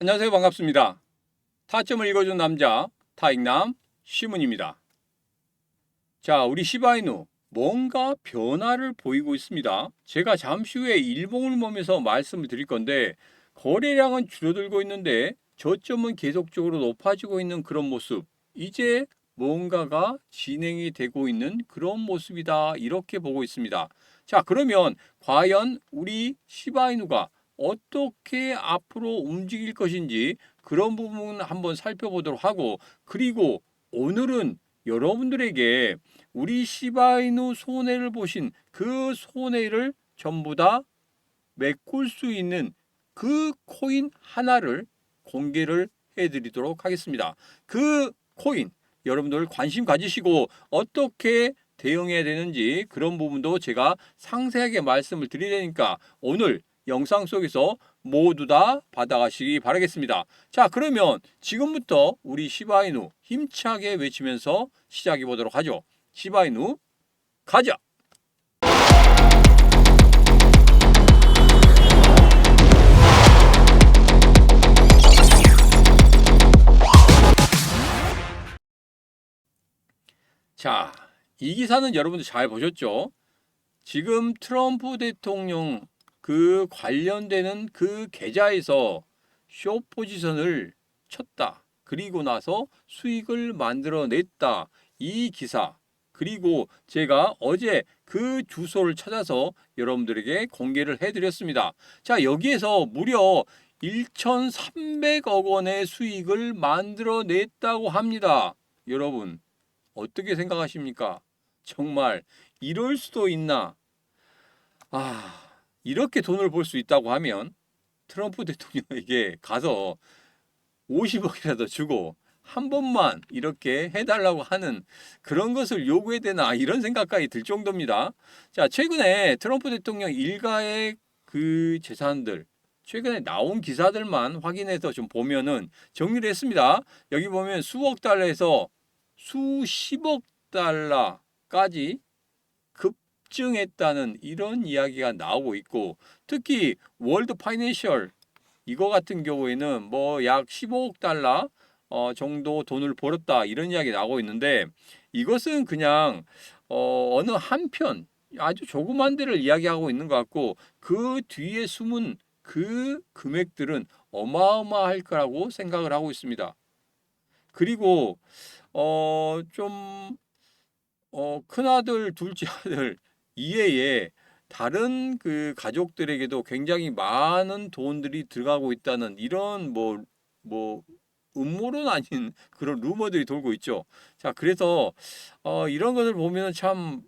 안녕하세요. 반갑습니다. 타점을 읽어준 남자 타익남 시문입니다. 자, 우리 시바이누 뭔가 변화를 보이고 있습니다. 제가 잠시 후에 일봉을 보면서 말씀을 드릴 건데 거래량은 줄어들고 있는데 저점은 계속적으로 높아지고 있는 그런 모습. 이제 뭔가가 진행이 되고 있는 그런 모습이다. 이렇게 보고 있습니다. 자, 그러면 과연 우리 시바이누가 어떻게 앞으로 움직일 것인지 그런 부분 한번 살펴보도록 하고 그리고 오늘은 여러분들에게 우리 시바이누 손해를 보신 그 손해를 전부 다 메꿀 수 있는 그 코인 하나를 공개를 해드리도록 하겠습니다. 그 코인 여러분들 관심 가지시고 어떻게 대응해야 되는지 그런 부분도 제가 상세하게 말씀을 드리려니까 오늘 영상 속에서 모두 다 받아가시기 바라겠습니다. 자, 그러면 지금부터 우리 시바이누 힘차게 외치면서 시작해 보도록 하죠. 시바이누 가자! 자, 이 기사는 여러분들 잘 보셨죠? 지금 트럼프 대통령 그 관련되는 그 계좌에서 쇼 포지션을 쳤다. 그리고 나서 수익을 만들어냈다. 이 기사. 그리고 제가 어제 그 주소를 찾아서 여러분들에게 공개를 해드렸습니다. 자, 여기에서 무려 1,300억 원의 수익을 만들어냈다고 합니다. 여러분, 어떻게 생각하십니까? 정말 이럴 수도 있나? 아, 이렇게 돈을 벌 수 있다고 하면 트럼프 대통령에게 가서 50억이라도 주고 한 번만 이렇게 해달라고 하는 그런 것을 요구해야 되나 이런 생각까지 들 정도입니다. 자, 최근에 트럼프 대통령 일가의 그 재산들 최근에 나온 기사들만 확인해서 좀 보면은 정리를 했습니다. 여기 보면 수억 달러에서 수십억 달러까지 급증했다는 이런 이야기가 나오고 있고 특히 월드 파이낸셜 이거 같은 경우에는 뭐 약 15억 달러 어, 정도 돈을 벌었다 이런 이야기 나오고 있는데 이것은 그냥 어, 어느 한편 아주 조그만 데를 이야기하고 있는 것 같고 그 뒤에 숨은 그 금액들은 어마어마할 거라고 생각을 하고 있습니다. 그리고 어, 좀 어, 큰아들, 둘째 아들 이외에 다른 그 가족들에게도 굉장히 많은 돈들이 들어가고 있다는 이런 뭐, 뭐, 음모론 아닌 그런 루머들이 돌고 있죠. 자, 그래서, 어, 이런 것을 보면 참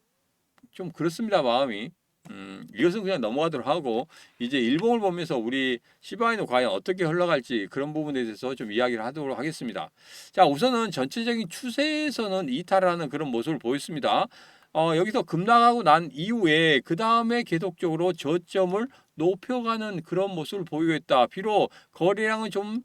좀 그렇습니다, 마음이. 음, 이것은 그냥 넘어가도록 하고, 이제 일봉을 보면서 우리 시바이노 과연 어떻게 흘러갈지 그런 부분에 대해서 좀 이야기를 하도록 하겠습니다. 자, 우선은 전체적인 추세에서는 이탈하는 그런 모습을 보였습니다. 어, 여기서 급락하고 난 이후에 그 다음에 계속적으로 저점을 높여가는 그런 모습을 보이고 있다. 비록 거래량은 좀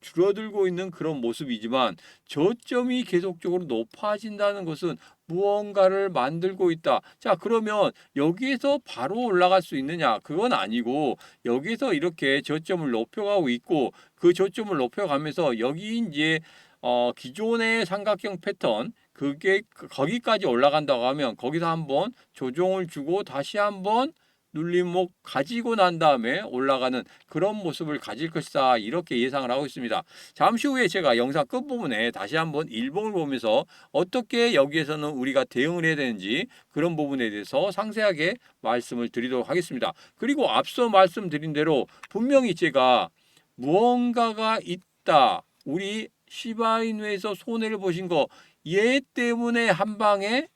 줄어들고 있는 그런 모습이지만 저점이 계속적으로 높아진다는 것은 무언가를 만들고 있다. 자, 그러면 여기에서 바로 올라갈 수 있느냐? 그건 아니고 여기서 이렇게 저점을 높여가고 있고 그 저점을 높여가면서 여기 이제 어, 기존의 삼각형 패턴 그게 거기까지 올라간다고 하면 거기서 한번 조정을 주고 다시 한번 눌림목 가지고 난 다음에 올라가는 그런 모습을 가질 것이다 이렇게 예상을 하고 있습니다. 잠시 후에 제가 영상 끝부분에 다시 한번 일봉을 보면서 어떻게 여기에서는 우리가 대응을 해야 되는지 그런 부분에 대해서 상세하게 말씀을 드리도록 하겠습니다. 그리고 앞서 말씀드린 대로 분명히 제가 무언가가 있다 우리 시바이누에서 손해를 보신 거 얘 때문에 한 방에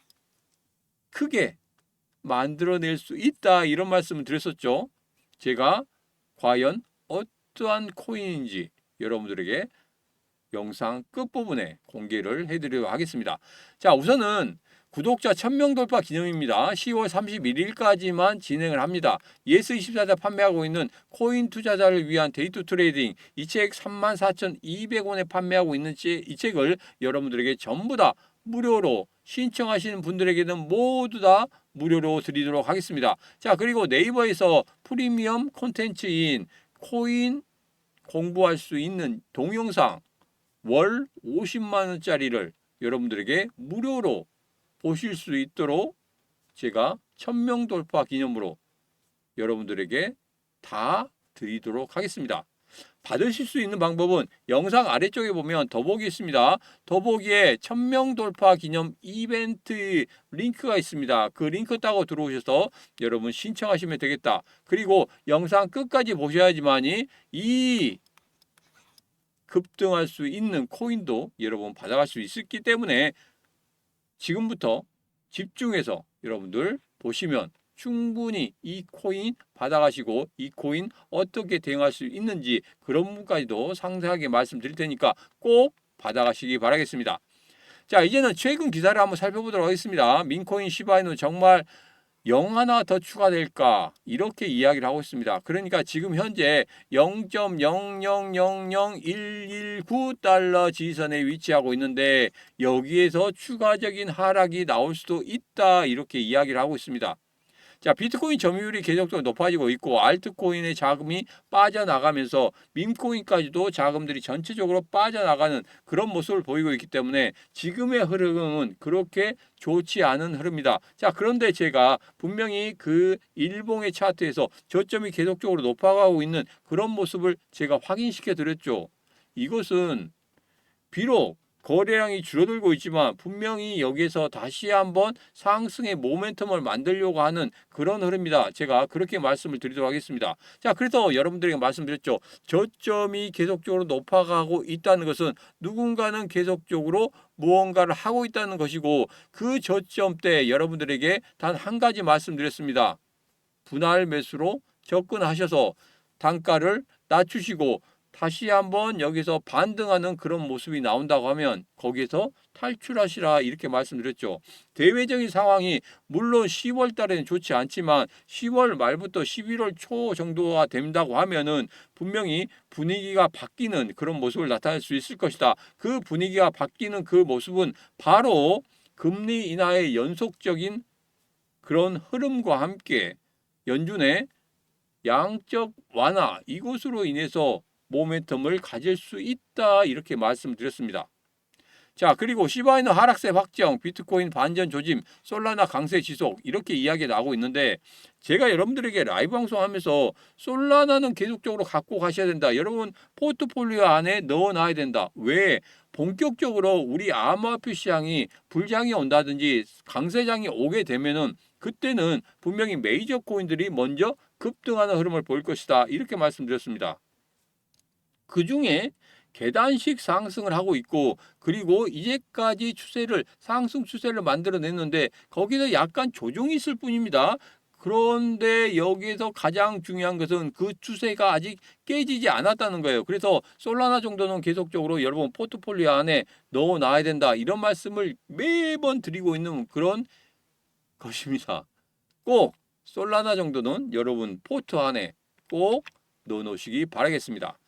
크게 만들어낼 수 있다 이런 말씀을 드렸었죠. 제가 과연 어떠한 코인인지 여러분들에게 영상 끝부분에 공개를 해드리도록 하겠습니다. 자 우선은 구독자 1000명 돌파 기념입니다. 10월 31일까지만 진행을 합니다. 예스24자 판매하고 있는 코인 투자자를 위한 데이트 트레이딩 이 책 34,200원에 판매하고 있는 이 책을 여러분들에게 전부 다 무료로 신청하시는 분들에게는 모두 다 무료로 드리도록 하겠습니다. 자, 그리고 네이버에서 프리미엄 콘텐츠인 코인 공부할 수 있는 동영상 월 50만 원짜리를 여러분들에게 무료로 보실 수 있도록 제가 1000명 돌파 기념으로 여러분들에게 다 드리도록 하겠습니다. 받으실 수 있는 방법은 영상 아래쪽에 보면 더보기 있습니다. 더보기에 1000명 돌파 기념 이벤트 링크가 있습니다. 그 링크 따고 들어오셔서 여러분 신청하시면 되겠다. 그리고 영상 끝까지 보셔야지만이 이 급등할 수 있는 코인도 여러분 받아갈 수 있기 때문에 지금부터 집중해서 여러분들 보시면 충분히 이 코인 받아가시고 이 코인 어떻게 대응할 수 있는지 그런 부분까지도 상세하게 말씀드릴 테니까 꼭 받아가시기 바라겠습니다. 자 이제는 최근 기사를 한번 살펴보도록 하겠습니다. 민코인 시바이는 정말 0 하나 더 추가될까 이렇게 이야기를 하고 있습니다. 그러니까 지금 현재 0.0000119달러 지선에 위치하고 있는데 여기에서 추가적인 하락이 나올 수도 있다 이렇게 이야기를 하고 있습니다. 자, 비트코인 점유율이 계속적으로 높아지고 있고 알트코인의 자금이 빠져나가면서 밈코인까지도 자금들이 전체적으로 빠져나가는 그런 모습을 보이고 있기 때문에 지금의 흐름은 그렇게 좋지 않은 흐름이다. 자, 그런데 제가 분명히 그 일봉의 차트에서 저점이 계속적으로 높아가고 있는 그런 모습을 제가 확인시켜 드렸죠. 이것은 비록 거래량이 줄어들고 있지만 분명히 여기에서 다시 한번 상승의 모멘텀을 만들려고 하는 그런 흐름이다. 제가 그렇게 말씀을 드리도록 하겠습니다. 자, 그래서 여러분들에게 말씀드렸죠. 저점이 계속적으로 높아가고 있다는 것은 누군가는 계속적으로 무언가를 하고 있다는 것이고 그 저점 때 여러분들에게 단 한 가지 말씀드렸습니다. 분할 매수로 접근하셔서 단가를 낮추시고 다시 한번 여기서 반등하는 그런 모습이 나온다고 하면 거기에서 탈출하시라 이렇게 말씀드렸죠. 대외적인 상황이 물론 10월 달에는 좋지 않지만 10월 말부터 11월 초 정도가 된다고 하면은 분명히 분위기가 바뀌는 그런 모습을 나타낼 수 있을 것이다. 그 분위기가 바뀌는 그 모습은 바로 금리 인하의 연속적인 그런 흐름과 함께 연준의 양적 완화 이것으로 인해서 모멘텀을 가질 수 있다 이렇게 말씀드렸습니다. 자 그리고 시바이너 하락세 확정, 비트코인 반전 조짐, 솔라나 강세 지속 이렇게 이야기 나오고 있는데 제가 여러분들에게 라이브 방송하면서 솔라나는 계속적으로 갖고 가셔야 된다. 여러분 포트폴리오 안에 넣어놔야 된다. 왜? 본격적으로 우리 암호화폐 시장이 불장이 온다든지 강세장이 오게 되면은 그때는 분명히 메이저 코인들이 먼저 급등하는 흐름을 보일 것이다. 이렇게 말씀드렸습니다. 그 중에 계단식 상승을 하고 있고 그리고 이제까지 추세를 상승 추세를 만들어냈는데 거기서 약간 조정이 있을 뿐입니다. 그런데 여기에서 가장 중요한 것은 그 추세가 아직 깨지지 않았다는 거예요. 그래서 솔라나 정도는 계속적으로 여러분 포트폴리오 안에 넣어 놔야 된다. 이런 말씀을 매번 드리고 있는 그런 것입니다. 꼭 솔라나 정도는 여러분 포트 안에 꼭 넣어 놓으시기 바라겠습니다.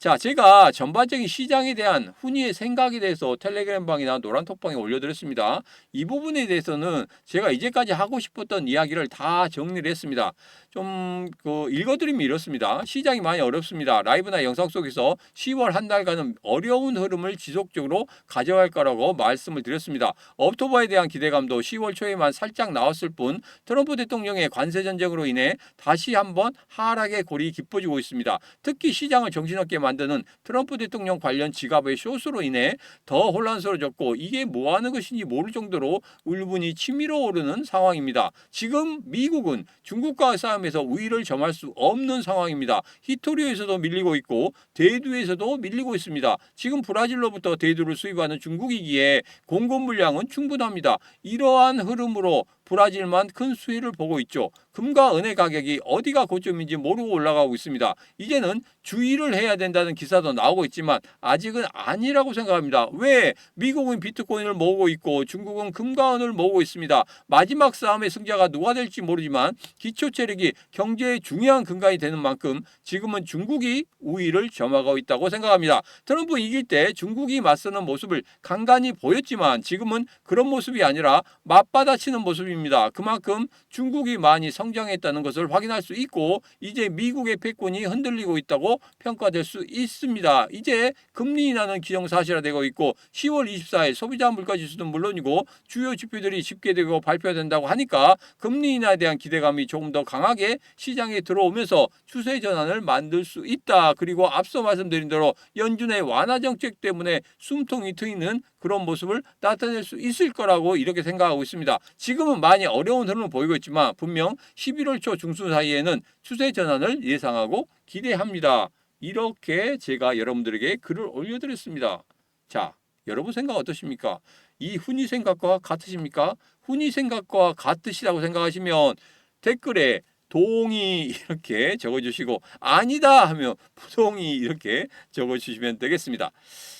자, 제가 전반적인 시장에 대한 훈이의 생각에 대해서 텔레그램 방이나 노란톡방에 올려드렸습니다. 이 부분에 대해서는 제가 이제까지 하고 싶었던 이야기를 다 정리를 했습니다. 좀 그 읽어드리면 이렇습니다. 시장이 많이 어렵습니다. 라이브나 영상 속에서 10월 한 달간은 어려운 흐름을 지속적으로 가져갈 거라고 말씀을 드렸습니다. 업토버에 대한 기대감도 10월 초에만 살짝 나왔을 뿐 트럼프 대통령의 관세 전쟁으로 인해 다시 한번 하락의 골이 깊어지고 있습니다. 특히 시장을 정신없게 만 드는 트럼프 대통령 관련 지갑의 쇼스로 인해 더 혼란스러워졌고 이게 뭐 하는 것인지 모를 정도로 울분이 치밀어 오르는 상황입니다. 지금 미국은 중국과의 싸움에서 우위를 점할 수 없는 상황입니다. 히토리오에서도 밀리고 있고 대두에서도 밀리고 있습니다. 지금 브라질로부터 대두를 수입하는 중국이기에 공급 물량은 충분합니다. 이러한 흐름으로 브라질만 큰 수혜를 보고 있죠. 금과 은의 가격이 어디가 고점인지 모르고 올라가고 있습니다. 이제는 주의를 해야 된다는 기사도 나오고 있지만 아직은 아니라고 생각합니다. 왜? 미국은 비트코인을 모으고 있고 중국은 금과 은을 모으고 있습니다. 마지막 싸움의 승자가 누가 될지 모르지만 기초 체력이 경제의 중요한 근간이 되는 만큼 지금은 중국이 우위를 점하고 있다고 생각합니다. 트럼프 이길 때 중국이 맞서는 모습을 간간히 보였지만 지금은 그런 모습이 아니라 맞받아치는 모습입니다. 모습입니다. 그만큼 중국이 많이 성장했다는 것을 확인할 수 있고 이제 미국의 패권이 흔들리고 있다고 평가될 수 있습니다. 이제 금리 인하는 기정사실화되고 있고 10월 24일 소비자 물가 지수는 물론이고 주요 지표들이 집계되고 발표된다고 하니까 금리 인하에 대한 기대감이 조금 더 강하게 시장에 들어오면서 추세 전환을 만들 수 있다. 그리고 앞서 말씀드린 대로 연준의 완화 정책 때문에 숨통이 트이는 그런 모습을 나타낼 수 있을 거라고 이렇게 생각하고 있습니다. 지금은 많이 어려운 흐름을 보이고 있지만 분명 11월 초 중순 사이에는 추세 전환을 예상하고 기대합니다. 이렇게 제가 여러분들에게 글을 올려드렸습니다. 자, 여러분 생각 어떠십니까? 이 훈이 생각과 같으십니까? 훈이 생각과 같으시다고 생각하시면 댓글에 동의 이렇게 적어주시고 아니다 하면 부동의 이렇게 적어주시면 되겠습니다.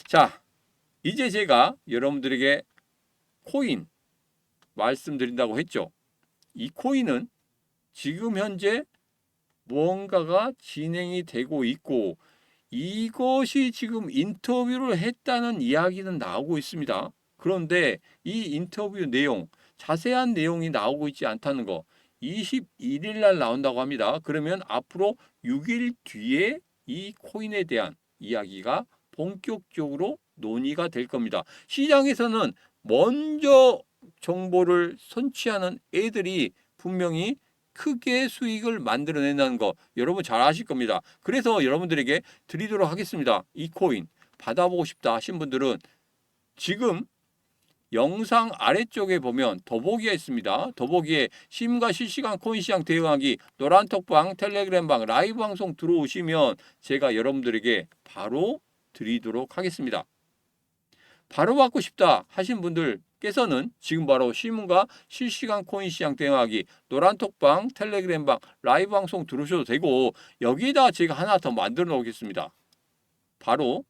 자, 이제 제가 여러분들에게 코인 말씀드린다고 했죠. 이 코인은 지금 현재 무언가가 진행이 되고 있고 이것이 지금 인터뷰를 했다는 이야기는 나오고 있습니다. 그런데 이 인터뷰 내용, 자세한 내용이 나오고 있지 않다는 거 21일 날 나온다고 합니다. 그러면 앞으로 6일 뒤에 이 코인에 대한 이야기가 본격적으로 논의가 될 겁니다. 시장에서는 먼저 정보를 선취하는 애들이 분명히 크게 수익을 만들어낸다는 거 여러분 잘 아실 겁니다. 그래서 여러분들에게 드리도록 하겠습니다. 이 코인 받아보고 싶다 하신 분들은 지금 영상 아래쪽에 보면 더보기가 있습니다. 더보기에 심과 실시간 코인 시장 대응하기 노란톡방 텔레그램방 라이브 방송 들어오시면 제가 여러분들에게 바로 드리도록 하겠습니다. 바로 받고 싶다 하신 분들 께서는 지금 바로 신문과 실시간 코인 시장 대응하기 노란톡방 텔레그램방 라이브 방송 들으셔도 되고 여기에다 제가 하나 더 만들어 놓겠습니다. 바로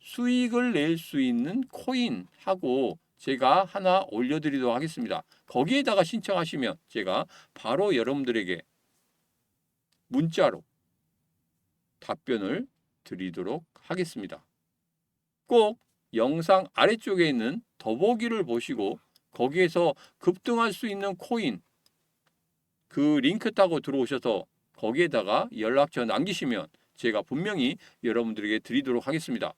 수익을 낼 수 있는 코인하고 제가 하나 올려드리도록 하겠습니다. 거기에다가 신청하시면 제가 바로 여러분들에게 문자로 답변을 드리도록 하겠습니다. 꼭 영상 아래쪽에 있는 더보기를 보시고 거기에서 급등할 수 있는 코인 그 링크 타고 들어오셔서 거기에다가 연락처 남기시면 제가 분명히 여러분들에게 드리도록 하겠습니다.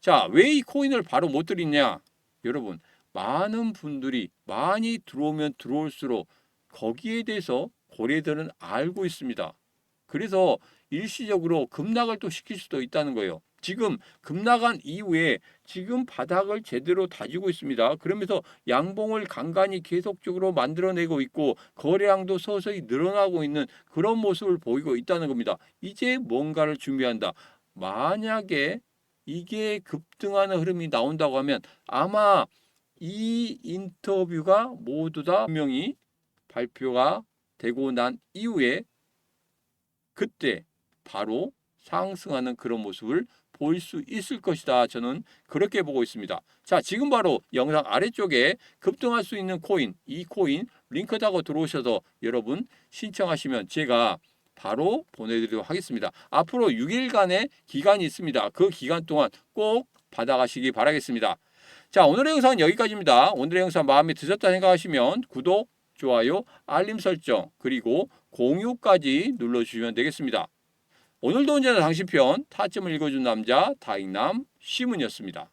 자, 왜 이 코인을 바로 못 드리냐? 여러분, 많은 분들이 많이 들어오면 들어올수록 거기에 대해서 고래들은 알고 있습니다. 그래서 일시적으로 급락을 또 시킬 수도 있다는 거예요. 지금 급락한 이후에 지금 바닥을 제대로 다지고 있습니다. 그러면서 양봉을 간간히 계속적으로 만들어내고 있고 거래량도 서서히 늘어나고 있는 그런 모습을 보이고 있다는 겁니다. 이제 뭔가를 준비한다. 만약에 이게 급등하는 흐름이 나온다고 하면 아마 이 인터뷰가 모두 다 분명히 발표가 되고 난 이후에 그때 바로 상승하는 그런 모습을 볼수 있을 것이다. 저는 그렇게 보고 있습니다. 자, 지금 바로 영상 아래쪽에 급등할 수 있는 코인, 이 코인 링크 타고 들어오셔서 여러분 신청하시면 제가 바로 보내드리도록 하겠습니다. 앞으로 6일간의 기간이 있습니다. 그 기간 동안 꼭 받아가시기 바라겠습니다. 자, 오늘의 영상은 여기까지입니다. 오늘의 영상 마음에 드셨다 생각하시면 구독, 좋아요, 알림 설정, 그리고 공유까지 눌러주시면 되겠습니다. 오늘도 언제나 당신 편 타점을 읽어준 남자 다익남 시문이었습니다.